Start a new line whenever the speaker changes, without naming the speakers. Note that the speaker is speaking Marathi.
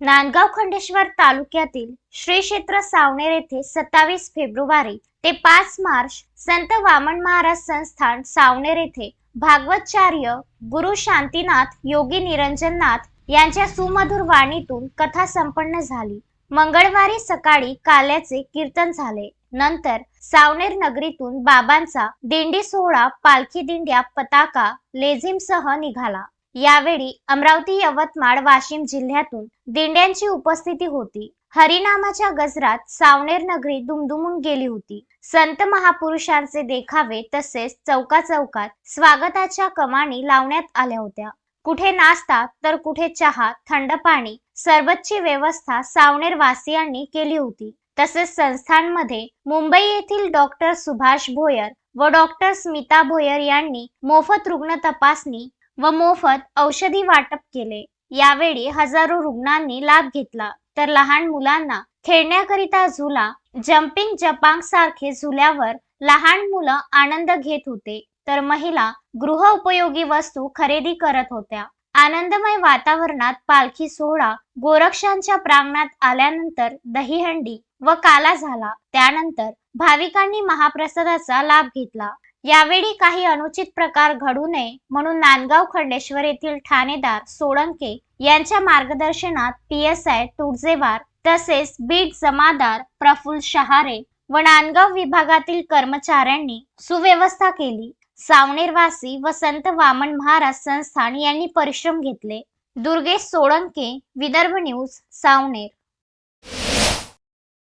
नांदगाव खंडेश्वर तालुक्यातील श्री क्षेत्र सावनेर येथे सत्तावीस फेब्रुवारी ते पाच मार्च संत वामन महाराज संस्थान सावनेर येथे भागवतचार्य गुरु शांतीनाथ योगी निरंजननाथ यांच्या सुमधुर वाणीतून कथा संपन्न झाली. मंगळवारी सकाळी काल्याचे कीर्तन झाले. नंतर सावनेर नगरीतून बाबांचा दिंडी सोहळा पालखी दिंड्या पताका लेझिमसह निघाला. यावेळी अमरावती यवतमाळ वाशिम जिल्ह्यातून दिंड्यांची उपस्थिती होती. हरिनामाच्या गजरात सावनेर नगरी दुमदुमून गेली होती. संत महापुरुषांचे देखावे तसेच चौका चौकात स्वागताच्या कमानी लावण्यात आल्या होत्या. कुठे नाश्ता तर कुठे चहा थंड पाणी सरबतची व्यवस्था सावनेर वासियांनी केली होती. तसेच संस्थांमध्ये मुंबई येथील डॉक्टर सुभाष भोयर व डॉक्टर स्मिता भोयर यांनी मोफत रुग्ण तपासणी व मोफत औषधी वाटप केले. यावेळी हजारो रुग्णांनी लाभ घेतला. तर लहान मुलांना खेळण्याकरिता झुला जम्पिंग जपांग सारखे झुल्यावर लहान मुलं आनंद घेत होते. तर महिला गृह उपयोगी वस्तू खरेदी करत होत्या. आनंदमय वातावरणात पालखी सोहळा गोरक्षांच्या प्रांगणात आल्यानंतर दहीहंडी व काला झाला. त्यानंतर भाविकांनी महाप्रसादाचा लाभ घेतला. यावेळी काही अनुचित प्रकार घडू नये म्हणून नांदगाव खंडेश्वर येथील ठाणेदार सोळंके यांच्या मार्गदर्शनात पी एस आय तुळजेवार तसेच बीट जमादार प्रफुल्ल शहारे व नांदगाव विभागातील कर्मचाऱ्यांनी सुव्यवस्था केली. सावनेरवासी व संत वामन महाराज संस्थान यांनी परिश्रम घेतले. दुर्गेश सोळंके विदर्भ न्यूज सावनेर.